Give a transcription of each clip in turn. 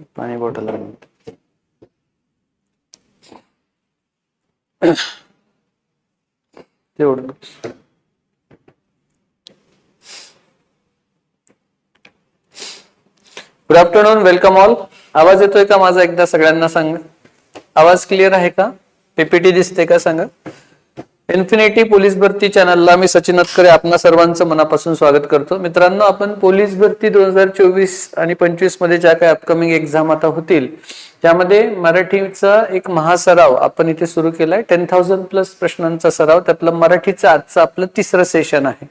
पाणी बॉटल तेवढं. Good afternoon welcome all आवाज येतोय का माझा एकदा सगळ्यांना सांग? आवाज क्लिअर आहे का? पीपीटी दिसते का सांगा? इन्फिनिटी पोलीस भरती चॅनलला मी सचिन अतकरे आपणा सर्वांचं मनापासून स्वागत करतो. मित्रांनो आपण पोलीस भरती दोन हजार चोवीस आणि पंचवीसमध्ये ज्या काही अपकमिंग एक्झाम आता होतील त्यामध्ये मराठीचा एक महासराव आपण इथे सुरू केलाय. टेन थाउजंड प्लस प्रश्नांचा सराव त्यातलं मराठीचं आजचं आपलं तिसरं सेशन आहे.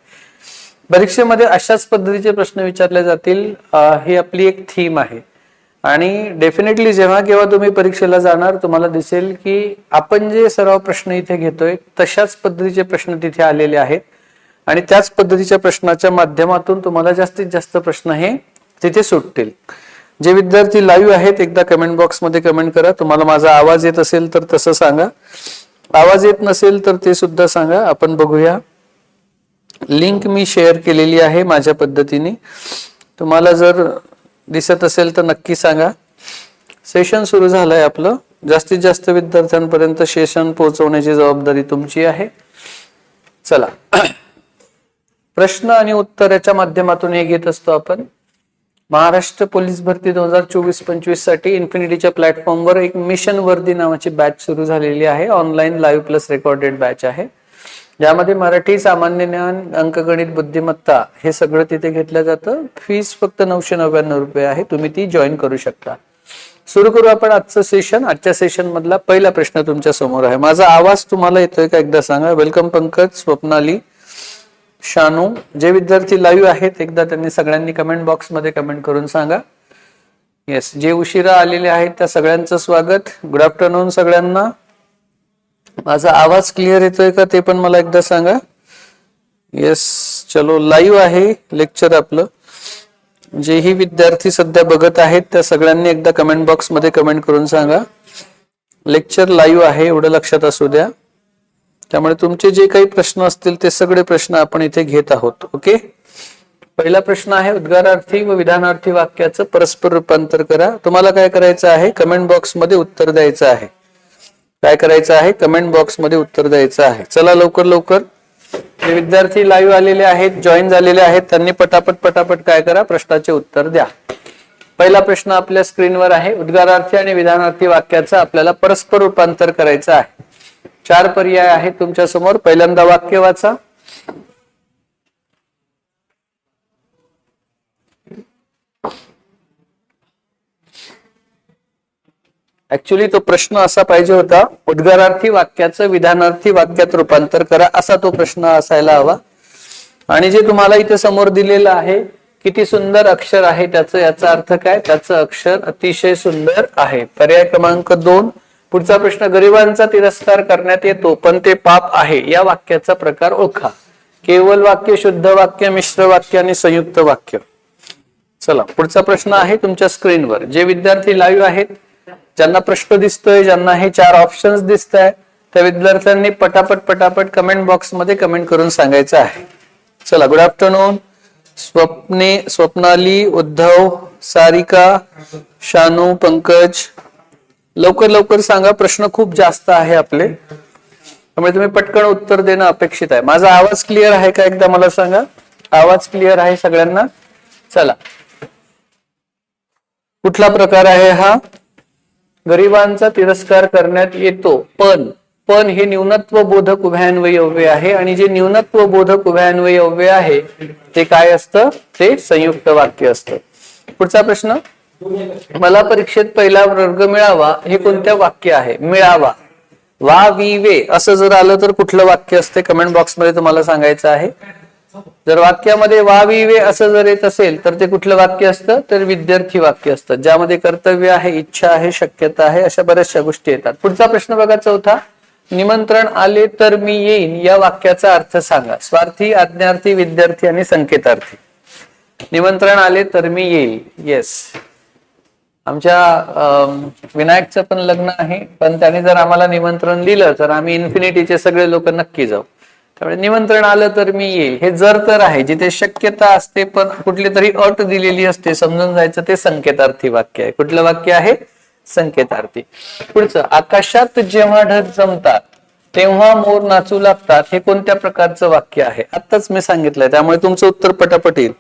परीक्षेमध्ये अशाच पद्धतीचे प्रश्न विचारले जातील. ही आपली एक थीम आहे. आणि डेफिनेटली जेव्हा केव्हा तुम्ही परीक्षेला जाणार तुम्हाला दिसेल की आपण जे सराव प्रश्न इथे घेतोय तशाच पद्धतीचे प्रश्न तिथे आलेले आहेत. आणि त्याच पद्धतीच्या प्रश्नाच्या माध्यमातून तुम्हाला जास्तीत जास्त प्रश्न हे तिथे सुटतील. जे विद्यार्थी लाईव्ह आहेत एकदा कमेंट बॉक्समध्ये कमेंट करा. तुम्हाला माझा आवाज येत असेल तर तसं सांगा. आवाज येत नसेल तर ते सुद्धा सांगा. आपण बघूया. लिंक मी शेअर केलेली आहे माझ्या पद्धतीने. तुम्हाला जर दिसत असेल तर नक्की सांगा. सेशन सुरू झालंय आपलं. जास्तीत जास्त विद्यार्थ्यांपर्यंत सेशन पोहोचवण्याची जबाबदारी तुमची आहे. चला. प्रश्न आणि उत्तराच्या माध्यमातून हे घेत असतो आपण. महाराष्ट्र पोलीस भरती दोन हजार चोवीस पंचवीससाठी इन्फिनिटीच्या प्लॅटफॉर्मवर एक मिशन वर्दी नावाची बॅच सुरू झालेली आहे. Online live plus recorded batch आहे. ज्यामध्ये मराठी सामान्य ज्ञान अंकगणित बुद्धिमत्ता हे सगळं तिथे घेतलं जातं. फीस फक्त नऊशे नव्याण्णव रुपये आहे. तुम्ही ती जॉईन करू शकता. सुरू करू आपण आजचं सेशन आजच्या सेशन मधला पहिला प्रश्न तुमच्यासमोर आहे. माझा आवाज तुम्हाला येतोय का एकदा सांगा? वेलकम पंकज स्वप्नाली शानू. जे विद्यार्थी लाईव्ह आहेत एकदा त्यांनी सगळ्यांनी कमेंट बॉक्समध्ये कमेंट करून सांगा. येस जे उशिरा आलेले आहेत त्या सगळ्यांचं स्वागत. गुड आफ्टरनून सगळ्यांना. माझा आवाज क्लिअर येतोय का ते पण मला एकदा सांगा. येस चलो लाईव्ह आहे लेक्चर आपलं. जेही विद्यार्थी सध्या बघत आहेत त्या सगळ्यांनी एकदा कमेंट बॉक्समध्ये कमेंट करून सांगा. लेक्चर लाईव्ह आहे एवढं लक्षात असू द्या. त्यामुळे तुमचे जे काही प्रश्न असतील ते सगळे प्रश्न आपण इथे घेत आहोत ओके पहिला प्रश्न आहे उद्गारार्थी व विधानार्थी वाक्याचं परस्पर रूपांतर करा. तुम्हाला काय करायचं आहे? कमेंट बॉक्समध्ये उत्तर द्यायचं आहे. काय करायचं आहे? कमेंट बॉक्समध्ये उत्तर द्यायचं आहे. चला लवकर लवकर. जे विद्यार्थी लाईव्ह आलेले आहेत जॉईन झालेले आहेत. त्यांनी पटापट पटापट काय करा? प्रश्नाचे उत्तर द्या. पहिला प्रश्न आपल्या स्क्रीनवर आहे. उद्गारार्थी आणि विधानार्थी वाक्याचं आपल्याला परस्पर रूपांतर करायचं आहे. चार पर्याय आहेत तुमच्यासमोर पहिल्यांदा वाक्य वाचा. ऍक्च्युली तो प्रश्न असा पाहिजे होता उद्गारार्थी वाक्याचं विधानार्थी वाक्यात रूपांतर करा असा तो प्रश्न असायला हवा. आणि जे तुम्हाला इथे समोर दिलेलं आहे किती सुंदर अक्षर आहे त्याचं याचा अर्थ काय? त्याचं अक्षर अतिशय सुंदर आहे. पर्याय क्रमांक दोन पुढचा प्रश्न गरिबांचा तिरस्कार करण्यात येतो पण ते पाप आहे या वाक्याचा प्रकार ओळखा. केवल वाक्य शुद्ध वाक्य मिश्र वाक्य आणि संयुक्त वाक्य. चला पुढचा प्रश्न आहे तुमच्या स्क्रीनवर. जे विद्यार्थी लाईव्ह आहेत ज्यांना प्रश्न दिसतोय ज्यांना हे चार ऑप्शन्स दिसत आहे त्या विद्यार्थ्यांनी पटापट पटापट कमेंट बॉक्समध्ये कमेंट करून सांगायचं आहे. चला गुड आफ्टरनून स्वप्ने स्वप्नाली उद्धव सारिका शानू पंकज लवकर लवकर सांगा. प्रश्न खूप जास्त आहे आपले. त्यामुळे तुम्ही पटकन उत्तर देणं अपेक्षित आहे. माझा आवाज क्लिअर आहे का एकदा मला सांगा? आवाज क्लिअर आहे सगळ्यांना? चला. कुठला प्रकार आहे हा? गरिबांचा तिरस्कार करण्यात येतो. पण पण हे न्यूनत्व बोधक उभयान्वयव्य आहे आणि जे न्यूनत्व बोधक उभयान्वयव्य आहे ते काय असतं? ते संयुक्त वाक्य असतं. पुढचा प्रश्न. मला परीक्षेत पहिला वर्ग मिळावा हे कोणत्या वाक्य आहे? मिळावा. वा वी वे असं जर आलं तर कुठलं वाक्य असते? कमेंट बॉक्समध्ये तुम्हाला सांगायचं आहे. जर वाक्यामध्ये वा असं जर येत असेल तर ते कुठलं वाक्य असतं? तर विद्यार्थी वाक्य असतं ज्यामध्ये कर्तव्य आहे इच्छा आहे शक्यता आहे अशा बऱ्याचशा गोष्टी येतात. पुढचा प्रश्न बघा चौथा. निमंत्रण आले तर मी येईन या वाक्याचा अर्थ सांगा. स्वार्थी आज्ञार्थी विद्यार्थी आणि संकेतार्थी. निमंत्रण आले तर मी येईल. येस आमच्या विनायकचं पण लग्न आहे पण त्याने जर आम्हाला निमंत्रण दिलं तर आम्ही इन्फिनिटीचे सगळे लोक नक्की जाऊ. त्यामुळे निमंत्रण आलं तर मी येईल. हे जर तर आहे जिथे शक्यता असते पण कुठली तरी अट दिलेली असते समजून जायचं ते संकेतार्थी वाक्य आहे. कुठलं वाक्य आहे? संकेतार्थी. पुढचं आकाशात जेव्हा ढग जमतात तेव्हा मोर नाचू लागतात हे कोणत्या प्रकारचं वाक्य आहे? आत्ताच मी सांगितलंय त्यामुळे तुमचं उत्तर पटापट येईल.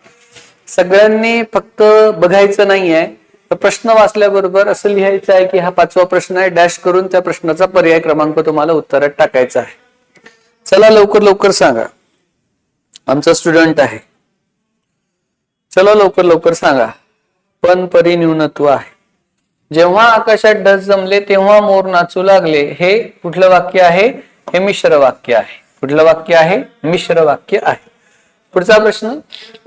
सगळ्यांनी फक्त बघायचं नाहीये तर प्रश्न वाचल्याबरोबर असं लिहायचं आहे की हा पाचवा प्रश्न आहे डॅश करून त्या प्रश्नाचा पर्याय क्रमांक तुम्हाला उत्तरात टाकायचा आहे. चला लवकर लवकर सांगा. आमचा स्टुडंट आहे. चला लवकर लवकर सांगा. पण परी न्यूनत्व आहे. जेव्हा आकाशात ढस जमले तेव्हा मोर नाचू लागले. हे कुठलं वाक्य आहे? हे मिश्र वाक्य आहे. कुठलं वाक्य आहे? मिश्र वाक्य आहे. पुढचा प्रश्न.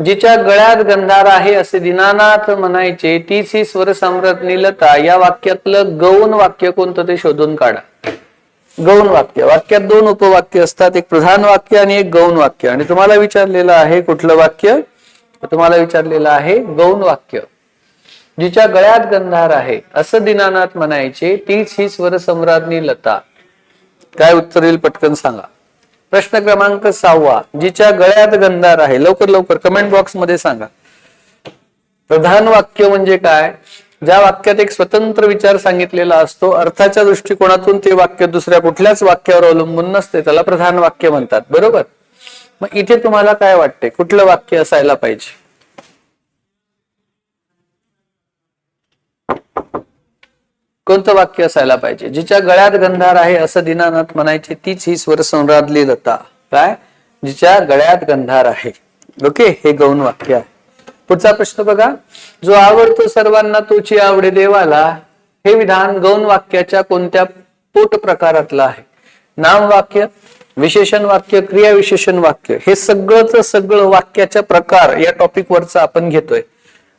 जिच्या गळ्यात गंधार आहे असे दीनानाथ म्हणायचे तीच ही स्वर सम्राज्ञी लता. या वाक्यातलं गौण वाक्य कोणतं ते शोधून काढा. गौण वाक्य. वाक्यात दोन उपवाक्य असतात एक प्रधान वाक्य आणि एक गौण वाक्य. आणि तुम्हाला विचारलेलं आहे कुठलं वाक्य? तुम्हाला विचारलेलं आहे गौण वाक्य. जिच्या गळ्यात गंधार आहे असं दीनानाथ म्हणायचे तीच ही स्वरसम्राज्ञी लता. काय उत्तर येईल पटकन सांगा. प्रश्न क्रमांक सहावा. जिच्या गळ्यात गंधार आहे लवकर लवकर कमेंट बॉक्समध्ये सांगा. प्रधान वाक्य म्हणजे काय? ज्या वाक्यात एक स्वतंत्र विचार सांगितलेला असतो अर्थाच्या दृष्टिकोनातून ते वाक्य दुसऱ्या कुठल्याच वाक्यावर अवलंबून नसते त्याला प्रधान वाक्य म्हणतात. बरोबर? मग इथे तुम्हाला काय वाटते? कुठलं वाक्य असायला पाहिजे? कोणतं वाक्य असायला पाहिजे? जिच्या गळ्यात गंधार आहे असं दीनानाथ म्हणायचे तीच ही स्वर संराधली लता. काय? जिच्या गळ्यात गंधार आहे. ओके? हे गौण वाक्य आहे. पुढचा प्रश्न बघा. जो आवडतो सर्वांना तोची आवडे देवाला हे विधान गौण वाक्याच्या कोणत्या पोट प्रकारातलं आहे? नाम वाक्य विशेषण वाक्य क्रिया विशेषण वाक्य हे सगळंच सगळं वाक्याच्या प्रकार या टॉपिक वरच आपण घेतोय.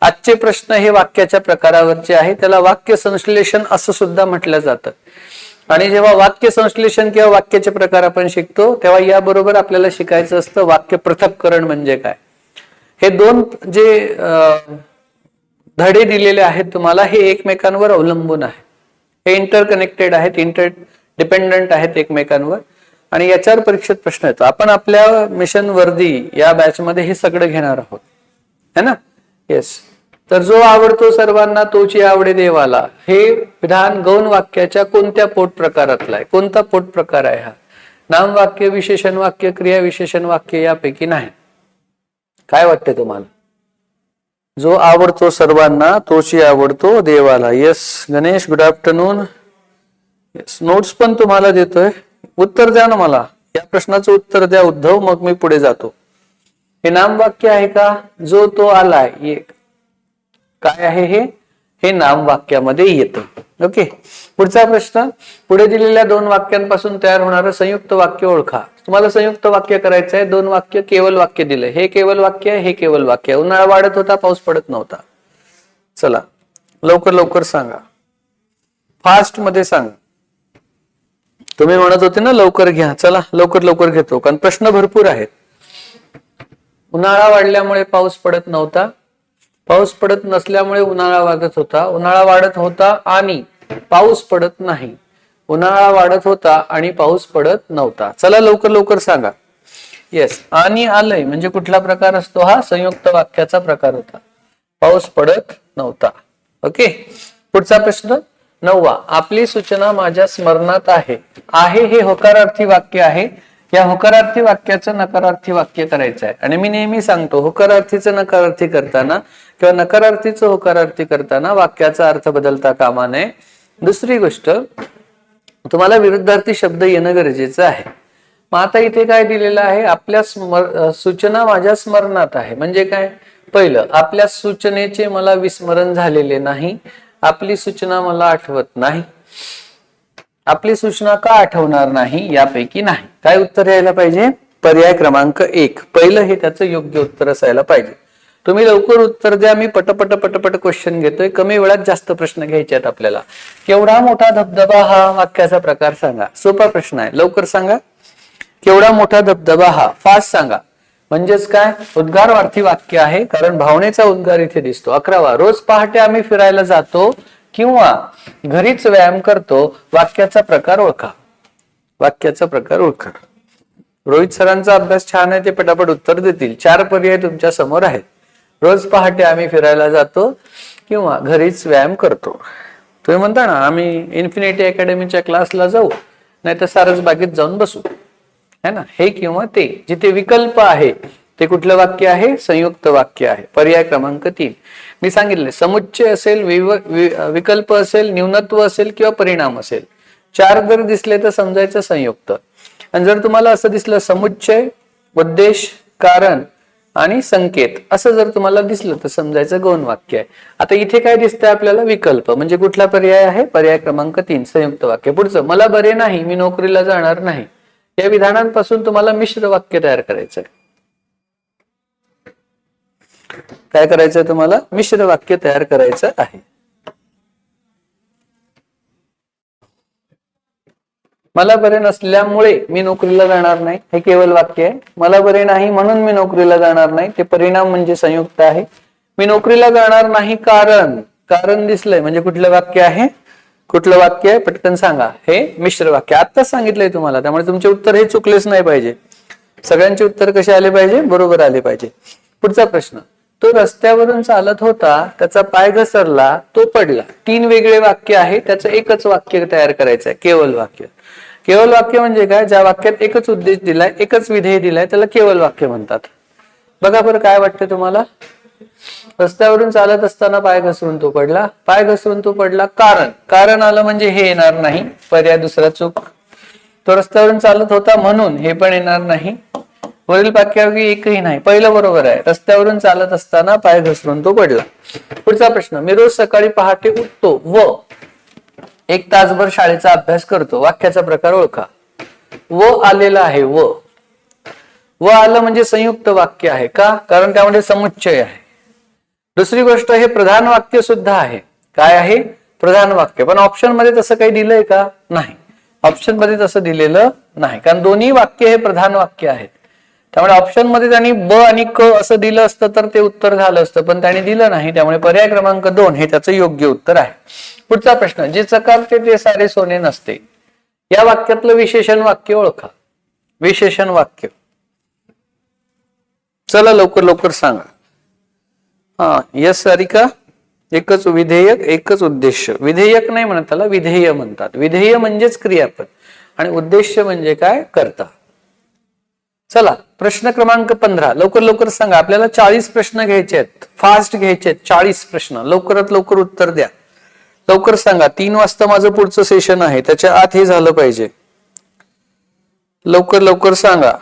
आजचे प्रश्न हे वाक्याच्या प्रकारावरचे आहे. त्याला वाक्य संश्लेषण असं सुद्धा म्हटलं जातं. आणि जेव्हा वाक्य संश्लेषण किंवा वाक्याचे प्रकार आपण शिकतो तेव्हा याबरोबर आपल्याला शिकायचं असतं वाक्य पृथक्करण म्हणजे काय? हे दोन जे धडे दिलेले आहेत तुम्हाला हे एकमेकांवर अवलंबून आहे. हे इंटरकनेक्टेड आहेत इंटर डिपेंडंट आहेत एकमेकांवर. आणि याच्यावर परीक्षेत प्रश्न येतो. आपण आपल्या मिशन वर्दी या बॅच मध्ये हे सगळं घेणार आहोत. है ना? येस तर जो आवडतो सर्वांना तोची आवडे देवाला. हे विधान गौण वाक्याच्या कोणत्या पोट प्रकारातला आहे? कोणता पोट प्रकार आहे हा? नाम वाक्य विशेषण वाक्य क्रिया विशेषण वाक्य यापैकी नाही. काय वाटते तुम्हाला? जो आवडतो सर्वांना तोची आवडतो देवाला. Yes Ganesh good afternoon yes notes पण तुम्हाला देतोय. उत्तर द्या ना मला. या प्रश्नाचं उत्तर द्या उद्धव. मग मी पुढे जातो. हे नाम वाक्य आहे का? जो तो आलाय. काय आहे हे? हे नाम वाक्यामध्ये येतं. ओके पुढचा प्रश्न पुढे दिलेल्या दोन वाक्यांपासून तयार होणारं संयुक्त वाक्य ओळखा. तुम्हाला संयुक्त वाक्य करायचं आहे दोन वाक्य केवल वाक्य दिलं. हे केवल वाक्य हे केवल वाक्य. उन्हाळा वाढत होता पाऊस पडत नव्हता. चला लवकर लवकर सांगा. फास्टमध्ये सांगा. तुम्ही म्हणत होते ना लवकर घ्या. चला लवकर लवकर घेतो. कारण प्रश्न भरपूर आहेत. उन्हाळा वाढल्यामुळे पाऊस पडत नव्हता. पाऊस पडत नसल्यामुळे उन्हाळा वाढत होता. उन्हाळा वाढत होता आणि पाऊस पडत नाही. उन्हाळा वाढत होता आणि पाऊस पडत नव्हता. चला लवकर लवकर सांगा. येस आणि आलंय म्हणजे कुठला प्रकार असतो हा? संयुक्त वाक्याचा प्रकार होता. पाऊस पडत नव्हता. ओके पुढचा प्रश्न. नववा आपली सूचना माझ्या स्मरणात आहे. आहे हे होकारार्थी वाक्य आहे. या होकारार्थी वाक्याचं नकारार्थी वाक्य करायचं आहे. आणि मी नेहमी सांगतो होकारार्थीचं नकारार्थी करताना किंवा नकारार्थीचं होकारार्थी करताना वाक्याचा अर्थ बदलता कामा नये. दुसरी गोष्ट तुम्हाला विरुद्धार्थी शब्द येणं गरजेचं आहे. मग आता इथे काय दिलेलं आहे? आपल्या स्मर सूचना माझ्या स्मरणात आहे. म्हणजे काय? पहिलं आपल्या सूचनेचे मला विस्मरण झालेले नाही. आपली सूचना मला आठवत नाही. आपली सूचना का आठवणार नाही यापैकी नाही. काय उत्तर यायला पाहिजे? पर्याय क्रमांक एक. पहिलं हे त्याचं योग्य उत्तर असायला पाहिजे. तुम्ही लवकर उत्तर द्या मी पटपट पटपट क्वेश्चन घेतोय. कमी वेळात जास्त प्रश्न घ्यायचे आहेत आपल्याला. केवढा मोठा धबधबा हा वाक्याचा प्रकार सांगा. सोपा प्रश्न आहे. लवकर सांगा. केवढा मोठा धबधबा हा? फास्ट सांगा. म्हणजेच काय? उद्गारवार्थी वाक्य आहे कारण भावनेचा उद्गार इथे दिसतो. अकरावा रोज पहाटे आम्ही फिरायला जातो. किंवा घरीच व्यायाम करतो वाक्याचा प्रकार ओळखा. वाक्याचा प्रकार ओळखा. रोहित सरांचा अभ्यास छान आहे ते पटापट उत्तर देतील. चार पर्याय तुमच्यासमोर आहेत. रोज पहाटे आम्ही फिरायला जातो किंवा घरीच व्यायाम करतो. तुम्ही म्हणता ना आम्ही इन्फिनिटी अकॅडमीच्या क्लासला जाऊ नाही तर सारस बागेत जाऊन बसू. है ना? हे किंवा ते जिथे विकल्प आहे ते कुठलं वाक्य आहे? संयुक्त वाक्य आहे. पर्याय क्रमांक तीन. मी सांगितले समुच्चय असेल विकल्प असेल न्यूनत्व असेल किंवा परिणाम असेल. चार जर दिसले तर समजायचं संयुक्त. आणि जर तुम्हाला असं दिसलं समुच्चय उद्देश कारण आणि संकेत असं जर तुम्हाला दिसलं तर समजायचं गौण वाक्य आहे. आता इथे काय दिसतंय आपल्याला? विकल्प. म्हणजे कुठला पर्याय आहे? पर्याय क्रमांक तीन संयुक्त वाक्य. पुढचं मला बरे नाही मी नोकरीला जाणार नाही. या विधानांपासून तुम्हाला मिश्र वाक्य तयार करायचं आहे काय करायचं तुम्हाला? मिश्र वाक्य तयार करायचं आहे. मला बरे नसल्यामुळे मी नोकरीला जाणार नाही. हे केवळ वाक्य आहे. मला बरे नाही म्हणून मी नोकरीला जाणार नाही. ते परिणाम म्हणजे संयुक्त आहे. मी नोकरीला जाणार नाही कारण कारण दिसलंय. म्हणजे कुठलं वाक्य आहे? कुठलं वाक्य आहे? पटकन सांगा. हे मिश्र वाक्य. आत्ताच सांगितलंय तुम्हाला. त्यामुळे तुमचे उत्तर हे चुकलेच नाही पाहिजे. सगळ्यांचे उत्तर कसे आले पाहिजे? बरोबर आले पाहिजे. पुढचा प्रश्न. तो रस्त्यावरून चालत होता त्याचा पाय घसरला तो पडला. तीन वेगळे वाक्य आहे त्याचं एकच वाक्य तयार करायचं आहे केवळ वाक्य. केवळ वाक्य म्हणजे काय? ज्या वाक्यात एकच उद्देश दिलाय एकच विधेय दिलाय त्याला केवळ वाक्य म्हणतात. बघा बरं काय वाटतं तुम्हाला? रस्त्यावरून चालत असताना पाय घसरून तो पडला. पाय घसरून तो पडला कारण. कारण आलं म्हणजे हे येणार नाही. पर्याय दुसरा चूक. तो रस्त्यावरून चालत होता म्हणून हे पण येणार नाही. वरील वाक्यापैकी एकही नाही. पहिलं बरोबर आहे. रस्त्यावरून चालत असताना पाय घसरून तो पडला. पुढचा प्रश्न. मी रोज सकाळी पहाटे उठतो व एक तासभर शाळेचा अभ्यास करतो. वाक्याचा प्रकार ओळखा. व आलेला आहे व. व आलं म्हणजे संयुक्त वाक्य आहे का? कारण त्यामध्ये समुच्चय आहे. दुसरी गोष्ट हे प्रधान वाक्य सुद्धा आहे. काय आहे? प्रधान वाक्य. पण ऑप्शनमध्ये तसं काही दिलंय का? नाही. ऑप्शनमध्ये तसं दिलेलं नाही. कारण दोन्ही वाक्य हे प्रधान वाक्य आहेत. त्यामुळे ऑप्शनमध्ये त्यांनी ब आणि क असं दिलं असतं तर ते उत्तर झालं असतं. पण त्यांनी दिलं नाही त्यामुळे पर्याय क्रमांक दोन हे त्याचं योग्य उत्तर आहे. पुढचा प्रश्न जे चकारचे ते सारे सोने नसते. या वाक्यातलं विशेषण वाक्य ओळखा. विशेषण वाक्य. चला लवकर लवकर सांगा. हा यस सारिका? एकच विधेयक एकच उद्देश. विधेयक नाही म्हणत त्याला विधेय म्हणतात. विधेय म्हणजेच क्रियापद. आणि उद्देश म्हणजे काय? करता. चला प्रश्न क्रमांक पंधरा. लवकर लवकर सांगा. आपल्याला चाळीस प्रश्न घ्यायचे आहेत. फास्ट घ्यायचे आहेत. चाळीस प्रश्न. लवकरात लवकर उत्तर द्या. लवकर सांगा. तीन वाजता माझं पुढचं सेशन आहे. त्याच्या आत हे झालं पाहिजे. लवकर लवकर सांगा.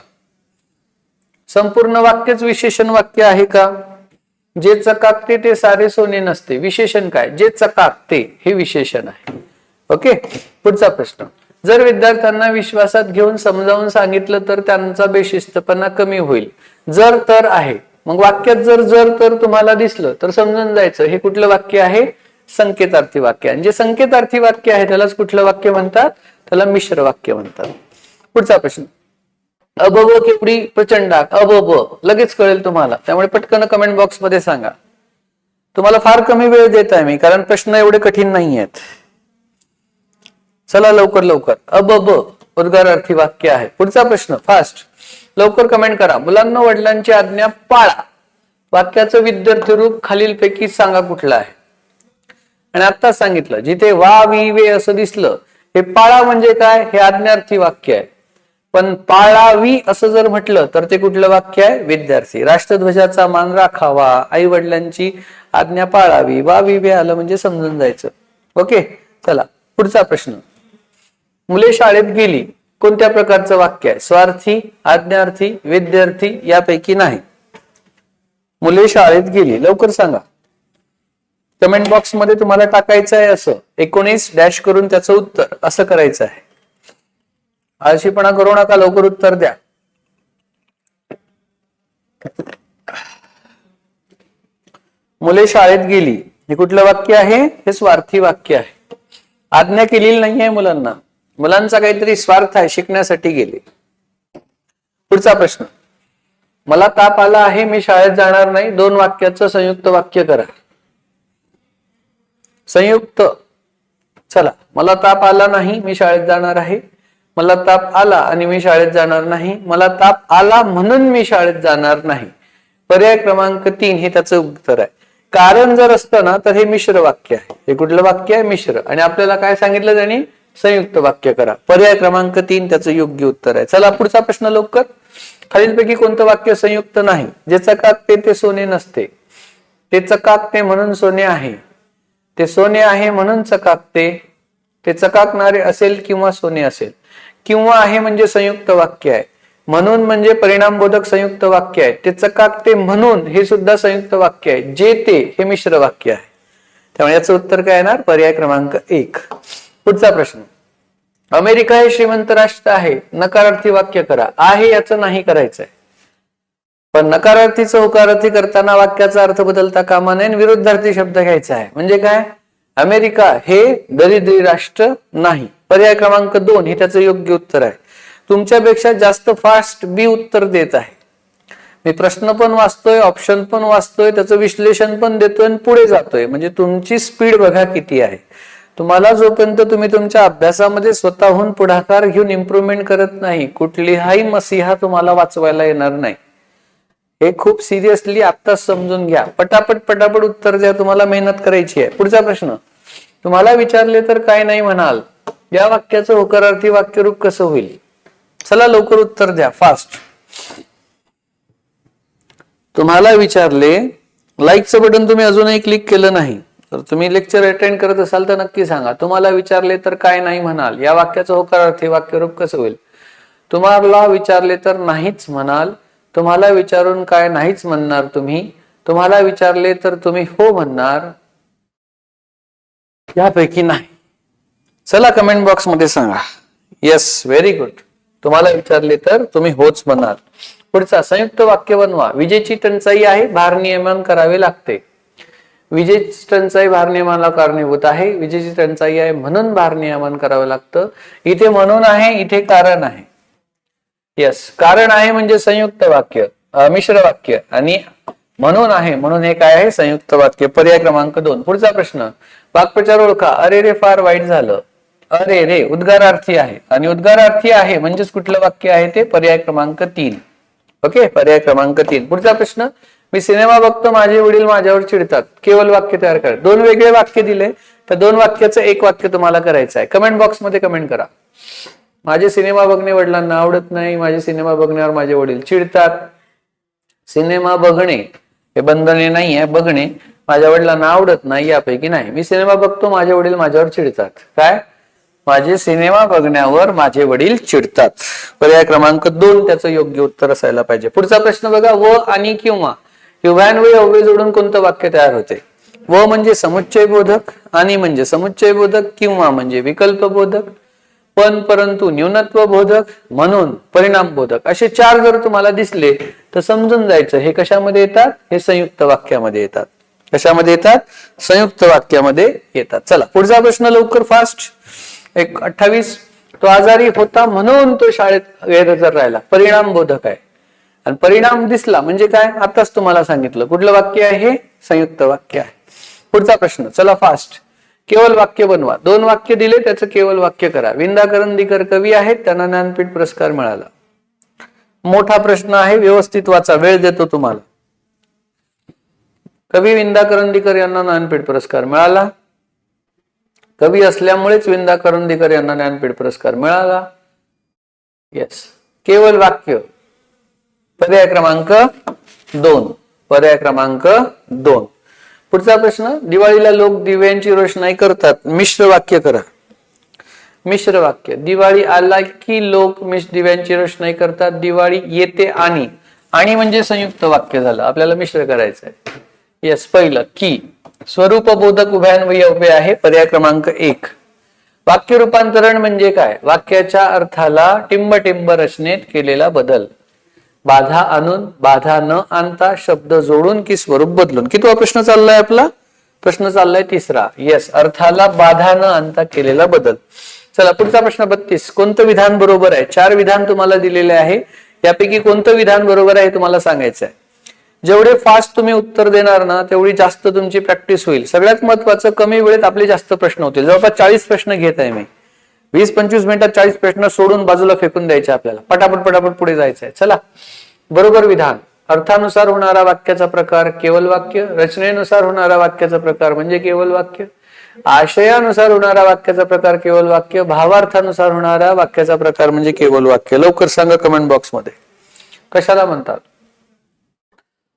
संपूर्ण वाक्यच विशेषण वाक्य आहे का? जे चकाकते ते सारे सोने नसते. विशेषण काय? जे चकाकते हे विशेषण आहे. ओके पुढचा प्रश्न. जर विद्यार्थ्यांना विश्वासात घेऊन समजावून सांगितलं तर त्यांचा बेशिस्तपणा कमी होईल. जर तर आहे. मग वाक्यात जर जर तर तुम्हाला दिसलं तर समजून जायचं हे कुठलं वाक्य आहे? संकेतार्थी वाक्य. आणि जे संकेतार्थी वाक्य आहे त्यालाच कुठलं वाक्य म्हणतात? त्याला मिश्र वाक्य म्हणतात. पुढचा प्रश्न. अबब केवढी प्रचंड अबब लगेच कळेल तुम्हाला. त्यामुळे पटकन कमेंट बॉक्समध्ये सांगा. तुम्हाला फार कमी वेळ देत आहे मी कारण प्रश्न एवढे कठीण नाही आहेत चला लवकर लवकर. अबब उद्गारार्थी वाक्य आहे. पुढचा प्रश्न फास्ट लवकर कमेंट करा. मुलांना वडिलांची आज्ञा पाळा. वाक्याचं विद्यार्थी रूप खालीलपैकी सांगा कुठलं आहे. आणि आता सांगितलं जिथे वा वी वे असं दिसलं हे पाळा म्हणजे काय? हे आज्ञार्थी वाक्य आहे. पण पाळावी असं जर म्हटलं तर ते कुठलं वाक्य आहे? विद्यार्थी. राष्ट्रध्वजाचा मान राखावा आई वडिलांची आज्ञा पाळावी. वा वी वे आलं म्हणजे समजून जायचं. ओके? चला पुढचा प्रश्न. मुले शाळेत गेली कोणत्या प्रकारचं वाक्य आहे? स्वार्थी आज्ञार्थी विद्यार्थी यापैकी नाही. मुले शाळेत गेली लवकर सांगा. कमेंट बॉक्समध्ये तुम्हाला टाकायचं आहे असं. एकोणीस डॅश करून त्याचं उत्तर असं करायचं आहे. आळशीपणा करू नका लवकर उत्तर द्या. मुले शाळेत गेली हे कुठलं वाक्य आहे? हे स्वार्थी वाक्य आहे. आज्ञा केलेली नाही आहे मुलांना. मुलांचा काहीतरी स्वार्थ आहे शिकण्यासाठी गेले. पुढचा प्रश्न. मला ताप आला आहे मी शाळेत जाणार नाही. दोन वाक्याचं संयुक्त वाक्य करा. संयुक्त. चला. मला ताप आला नाही मी शाळेत जाणार आहे. मला ताप आला आणि मी शाळेत जाणार नाही. मला ताप आला म्हणून मी शाळेत जाणार नाही. पर्याय क्रमांक तीन हे त्याचं उत्तर आहे. कारण जर असतं ना तर हे मिश्र वाक्य आहे. हे कुठलं वाक्य आहे? मिश्र. आणि आपल्याला काय सांगितलं त्यांनी? संयुक्त वाक्य करा. पर्याय क्रमांक तीन त्याचं योग्य उत्तर आहे. चला पुढचा प्रश्न लवकर. खालीलपैकी कोणतं वाक्य संयुक्त नाही? जे चकाकते ते सोने नसते. ते चकाकते म्हणून सोने आहे. ते सोने आहे म्हणून चकाकते ते. चकाकणारे असेल किंवा सोने असेल. किंवा आहे म्हणजे संयुक्त वाक्य आहे. म्हणून म्हणजे परिणामबोधक संयुक्त वाक्य आहे. ते चकाकते म्हणून हे सुद्धा संयुक्त वाक्य आहे. जे ते हे मिश्र वाक्य आहे. त्यामुळे याचं उत्तर काय येणार? पर्याय क्रमांक एक. पुढचा प्रश्न. अमेरिका हे श्रीमंत राष्ट्र आहे. नकारार्थी वाक्य करा. आहे याचं नाही करायचंय. पण नकारार्थीचं होकारार्थी करताना वाक्याचा अर्थ बदलता कामा नये विरुद्धार्थी शब्द घ्यायचा आहे. म्हणजे काय? अमेरिका हे दरिद्री राष्ट्र नाही. पर्याय क्रमांक दोन हे त्याचं योग्य उत्तर आहे. तुमच्यापेक्षा जास्त फास्ट बी उत्तर देत आहे. मी प्रश्न पण वाचतोय ऑप्शन पण वाचतोय त्याचं विश्लेषण पण देतोय आणि पुढे जातोय. म्हणजे तुमची स्पीड बघा किती आहे. तुम्हाला जोपर्यंत तुम्ही तुमच्या अभ्यासामध्ये स्वतःहून पुढाकार घेऊन इम्प्रुव्हमेंट करत नाही कुठलीही मसीहा तुम्हाला वाचवायला येणार नाही. हे खूप सिरियसली आत्ताच समजून घ्या. पटापट पटापट उत्तर द्या तुम्हाला मेहनत करायची आहे. पुढचा प्रश्न. तुम्हाला विचारले तर काय नाही म्हणाल. या वाक्याचं होकारार्थी वाक्यरूप कसं होईल? चला लवकर उत्तर द्या फास्ट तुम्हाला विचारले लाईकचं बटन तुम्ही अजूनही क्लिक केलं नाही. तर तुम्ही लेक्चर अटेंड करत असाल तर नक्की सांगा. तुम्हाला विचारले तर काय नाही म्हणाल. या वाक्याचं होकारार्थी वाक्यरूप कसं होईल? तुम्हाला विचारले तर नाहीच म्हणाल. तुम्हाला विचारून काय नाहीच म्हणणार तुम्ही? तुम्हाला विचारले तर तुम्ही हो म्हणणार. यापैकी नाही. चला कमेंट बॉक्समध्ये सांगा. येस व्हेरी गुड तुम्हाला विचारले तर तुम्ही होच म्हणाल. पुढचा संयुक्त वाक्य बनवा. विजेची टंचाई आहे भार नियमन करावे लागते. विजेची टंचाई भारनियमनाला कारणीभूत आहे. विजेची टंचाई आहे. म्हणून भारनियमन करावं लागतं. इथे म्हणून आहे इथे कारण आहे. येस कारण आहे म्हणजे संयुक्त वाक्य मिश्र वाक्य. आणि म्हणून आहे म्हणून हे काय आहे? संयुक्त वाक्य. पर्याय क्रमांक दोन. पुढचा प्रश्न. वाक्प्रचार ओळखा. अरे रे फार वाईट झालं. अरे रे उद्गारार्थी आहे. आणि उद्गारार्थी आहे म्हणजेच कुठलं वाक्य आहे ते? पर्याय क्रमांक तीन. ओके? पर्याय क्रमांक तीन. पुढचा प्रश्न. मी सिनेमा बघतो माझे वडील माझ्यावर चिडतात. केवळ वाक्य तयार करा. दोन वेगळे वाक्य दिले तर दोन वाक्याचं एक वाक्य तुम्हाला करायचं आहे. कमेंट बॉक्समध्ये कमेंट करा. माझे सिनेमा बघणे वडिलांना आवडत नाही माझे सिनेमा बघण्यावर माझे वडील चिडतात. सिनेमा बघणे हे बंधने नाही आहे बघणे माझ्या वडिलांना आवडत नाही यापैकी नाही. मी सिनेमा बघतो माझे वडील माझ्यावर चिडतात. काय? माझे सिनेमा बघण्यावर माझे वडील चिडतात. पर्याय क्रमांक दोन त्याचं योग्य उत्तर असायला पाहिजे. पुढचा प्रश्न बघा व आणि किंवा. युव्यान्वयी अव्यय जोडून कोणतं वाक्य तयार होते? व म्हणजे समुच्चय बोधक आणि म्हणजे समुच्चय बोधक किंवा म्हणजे विकल्प बोधक. पण परंतु न्यूनत्व बोधक म्हणून परिणाम बोधक. असे चार जर तुम्हाला दिसले तर समजून जायचं हे कशामध्ये येतात? हे संयुक्त वाक्यामध्ये येतात. कशामध्ये येतात? संयुक्त वाक्यामध्ये येतात. चला पुढचा प्रश्न लवकर फास्ट एक अठ्ठावीस. तो आजारी होता म्हणून तो शाळेत गैरहजर राहिला परिणाम बोधक आहे. आणि परिणाम दिसला म्हणजे काय? आताच तुम्हाला सांगितलं. कुठलं वाक्य आहे? हे संयुक्त वाक्य आहे. पुढचा प्रश्न. चला फास्ट केवळ वाक्य बनवा. दोन वाक्य दिले त्याचं केवळ वाक्य करा. विंदा करंदीकर कवी आहेत त्यांना ज्ञानपीठ पुरस्कार मिळाला. मोठा प्रश्न आहे व्यवस्थित वाचा. वेळ देतो तुम्हाला. कवी विंदा करंदीकर यांना ज्ञानपीठ पुरस्कार मिळाला. कवी असल्यामुळेच विंदा करंदीकर यांना ज्ञानपीठ पुरस्कार मिळाला. येस केवळ वाक्य. पर्याय क्रमांक दोन. पर्याय क्रमांक दोन. पुढचा प्रश्न दिवाळीला लोक दिव्यांची रोषणाई करतात. मिश्र वाक्य करा. मिश्र वाक्य. दिवाळी आला की लोक मिश दिव्यांची रोषणाई करतात. दिवाळी येते आणि आणि म्हणजे संयुक्त वाक्य झालं. आपल्याला मिश्र करायचं आहे येस पहिलं की स्वरूप बोधक उभ्यान्वय उभे आहे. पर्याय क्रमांक एक. वाक्य रूपांतरण म्हणजे काय? वाक्याच्या अर्थाला टिंब टिंब रचनेत केलेला बदल. बाधा आणून बाधा न आणता शब्द जोडून की स्वरूप बदलून. कितवा प्रश्न चाललाय आपला? प्रश्न चाललाय तिसरा. येस अर्थाला बाधा न आणता केलेला बदल. चला पुढचा प्रश्न बत्तीस. कोणतं विधान बरोबर आहे? चार विधान तुम्हाला दिलेले आहे. यापैकी कोणतं विधान बरोबर आहे तुम्हाला सांगायचं आहे जेवढे फास्ट तुम्ही उत्तर देणार ना तेवढी जास्त तुमची प्रॅक्टिस होईल. सगळ्यात महत्वाचं कमी वेळेत आपले जास्त प्रश्न होतील. जवळपास चाळीस प्रश्न घेत आहे मी. वीस पंचवीस मिनिटात चाळीस प्रश्न सोडून बाजूला फेकून द्यायचे आपल्याला. पटापट पटापट पुढे जायचंय. चला. बरोबर विधान. अर्थानुसार होणारा वाक्याचा प्रकार केवल वाक्य रचनेनुसार होणारा वाक्याचा प्रकार म्हणजे केवल वाक्य. आशयानुसार होणारा वाक्याचा प्रकार केवल वाक्य. भावार्थानुसार होणारा वाक्याचा प्रकार म्हणजे केवल वाक्य. लवकर सांगा कमेंट बॉक्समध्ये. कशाला म्हणतात?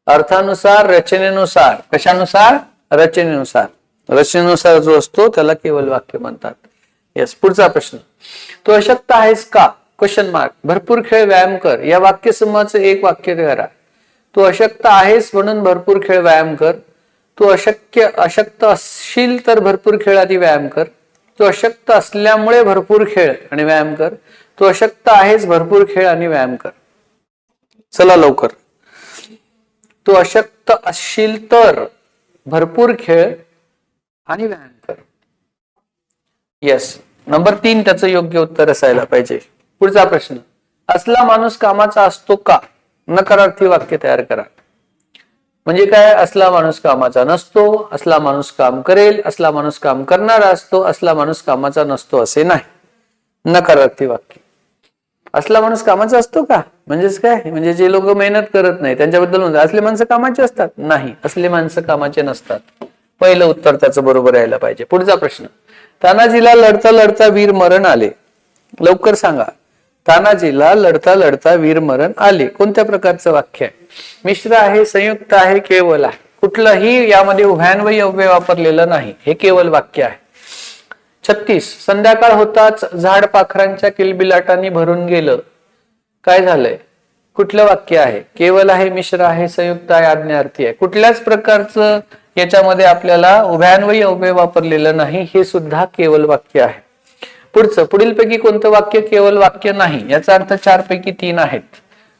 अर्थानुसार रचनेनुसार. कशानुसार? रचनेनुसार. रचनेनुसार जो असतो त्याला केवल वाक्य म्हणतात. येस पुढचा प्रश्न. तू अशक्त आहेस का? क्वेश्चन मार्क भरपूर खेळ व्यायाम कर. या वाक्यसमूहाचं एक वाक्य करा. तू अशक्त आहेस म्हणून भरपूर खेळ व्यायाम कर. तू अशक्य अशक्त असशील तर भरपूर खेळ आधी व्यायाम कर. तू अशक्त असल्यामुळे भरपूर खेळ आणि व्यायाम कर. तू अशक्त आहेस भरपूर खेळ आणि व्यायाम कर. चला लवकर. तू अशक्त असशील तर भरपूर खेळ आणि व्यायाम कर. येस नंबर तीन त्याचं योग्य उत्तर असायला पाहिजे. पुढचा प्रश्न. असला माणूस कामाचा असतो का? नकारार्थी वाक्य तयार करा. म्हणजे काय? असला माणूस कामाचा नसतो असला माणूस काम करेल असला माणूस काम करणारा असतो असला माणूस कामाचा नसतो असे नाही. नकारार्थी वाक्य. असला माणूस कामाचा असतो का? म्हणजेच काय? म्हणजे जे लोक मेहनत करत नाही त्यांच्याबद्दल म्हणतात असले माणसं कामाचे असतात. नाही असले माणसं कामाचे नसतात. पहिलं उत्तर त्याचं बरोबर यायला पाहिजे. पुढचा प्रश्न. तानाजीला लढता लढता वीर मरण आले. लवकर सांगा. तानाजीला लढता लढता वीर मरण आले. कोणत्या प्रकारचं वाक्य आहे? मिश्र आहे संयुक्त आहे केवल आहे. कुठलंही यामध्ये उभ्यान्वयी अव्यय वापरलेलं नाही. हे केवल वाक्य आहे. छत्तीस. संध्याकाळ होताच झाड पाखरांच्या किलबिलाटांनी भरून गेलं. काय झालंय? कुठलं वाक्य आहे? केवल आहे मिश्र आहे संयुक्त आहे आज्ञार्थी आहे. कुठल्याच प्रकारचं याच्यामध्ये आपल्याला उभ्यान्वयी अव्यय वापरलेलं नाही हे सुद्धा केवल वाक्य आहे. पुढचं पुढील पैकी कोणतं वाक्य केवल वाक्य नाही? याचा अर्थ चार पैकी तीन आहेत.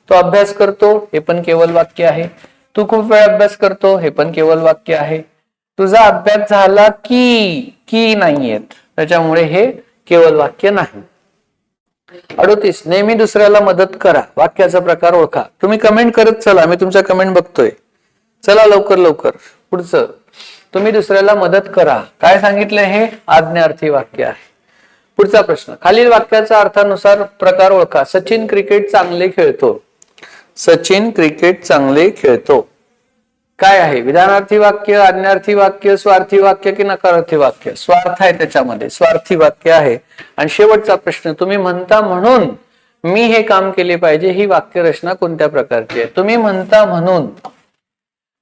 तो अभ्यास करतो हे पण केवल वाक्य आहे. तू खूप वेळ अभ्यास करतो हे पण केवल वाक्य आहे. तुझा अभ्यास झाला की की नाहीयेत. त्याच्यामुळे हे केवल वाक्य नाही. अडोतीस नेहमी दुसऱ्याला मदत करा. वाक्याचा प्रकार ओळखा. तुम्ही कमेंट करत चला मी तुमच्या कमेंट बघतोय. चला लवकर लवकर. पुढचं. तुम्ही दुसऱ्याला मदत करा. काय सांगितलं हे? आज्ञार्थी वाक्य आहे. पुढचा प्रश्न. खालील वाक्याचा अर्थानुसार प्रकार ओळखा. सचिन क्रिकेट चांगले खेळतो. सचिन क्रिकेट चांगले खेळतो. काय आहे? विधानार्थी वाक्य आज्ञार्थी वाक्य स्वार्थी वाक्य की नकारार्थी वाक्य? स्वार्थ आहे त्याच्यामध्ये. स्वार्थी वाक्य आहे. आणि शेवटचा प्रश्न. तुम्ही म्हणता म्हणून मी हे काम केले पाहिजे. ही वाक्य रचना कोणत्या प्रकारची आहे? तुम्ही म्हणता म्हणून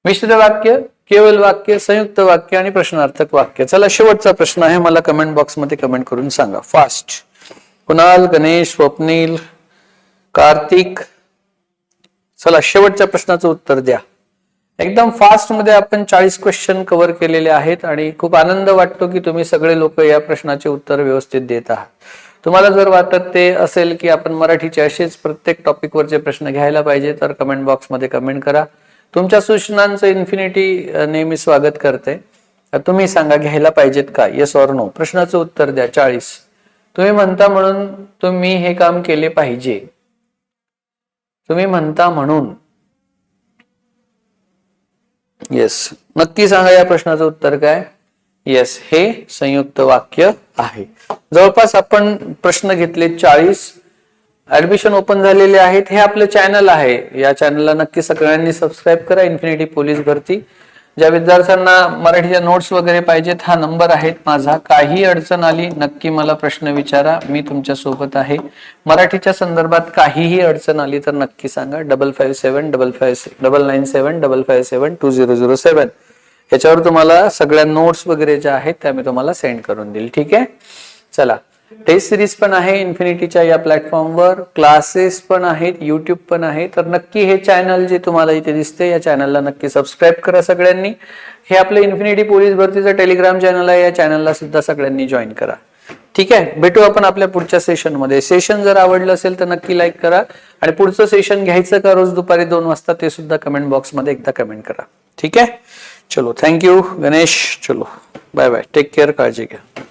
मिश्र वाक्य केवल वाक्य संयुक्त वाक्य आणि प्रश्नार्थक वाक्य. चला शेवटचा प्रश्न आहे मला कमेंट बॉक्समध्ये कमेंट करून सांगा. फास्ट कुणाल गणेश स्वप्नील कार्तिक. चला शेवटच्या प्रश्नाचं उत्तर द्या. एकदम फास्टमध्ये आपण चाळीस क्वेश्चन कव्हर केलेले आहेत आणि खूप आनंद वाटतो की तुम्ही सगळे लोक या प्रश्नाचे उत्तर व्यवस्थित देत आहात. तुम्हाला जर वाटत ते असेल की आपण मराठीचे असेच प्रत्येक टॉपिकवरचे प्रश्न घ्यायला पाहिजे तर कमेंट बॉक्समध्ये कमेंट करा. तुमच्या सूचनांचं इन्फिनिटी नेहमी स्वागत करते. तुम्ही सांगा घ्यायला पाहिजेत का? येस ऑर नो प्रश्नाचं उत्तर द्या चाळीस. तुम्ही म्हणता म्हणून तुम्ही हे काम केले पाहिजे. तुम्ही म्हणता म्हणून. येस नक्की सांगा या प्रश्नाचं उत्तर काय? येस हे संयुक्त वाक्य आहे. जवळपास आपण प्रश्न घेतले चाळीस. ऍडमिशन ओपन झालेले आहेत हे आपलं चॅनल आहे. या चॅनलला नक्की सगळ्यांनी सबस्क्राईब करा इन्फिनिटी पोलीस भरती. ज्या विद्यार्थ्यांना मराठीच्या नोट्स वगैरे पाहिजेत हा नंबर आहे माझा. काही अडचण आली नक्की मला प्रश्न विचारा. मी तुमच्यासोबत आहे. मराठीच्या संदर्भात काहीही अडचण आली तर नक्की सांगा. Double five seven double five double nine seven double five seven two zero zero seven याच्यावर तुम्हाला सगळ्या नोट्स वगैरे ज्या आहेत त्या मी तुम्हाला सेंड करून देईल. ठीक आहे? चला. टेस्ट सिरीज पण आहे इन्फिनिटीच्या या प्लॅटफॉर्मवर क्लासेस पण आहेत युट्यूब पण आहे. तर नक्की हे चॅनल जे तुम्हाला इथे दिसते या चॅनलला नक्की सबस्क्राईब करा सगळ्यांनी. हे आपलं इन्फिनिटी पोलीस भरतीचं टेलिग्राम चॅनल आहे या चॅनलला सुद्धा सगळ्यांनी जॉईन करा. ठीक आहे? भेटू आपण आपल्या पुढच्या सेशनमध्ये सेशन जर आवडलं असेल तर नक्की लाईक करा. आणि पुढचं सेशन घ्यायचं का रोज दुपारी दोन वाजता ते सुद्धा कमेंट बॉक्समध्ये एकदा कमेंट करा. ठीक आहे? चलो थँक्यू गणेश. चलो बाय बाय टेक केअर काळजी घ्या.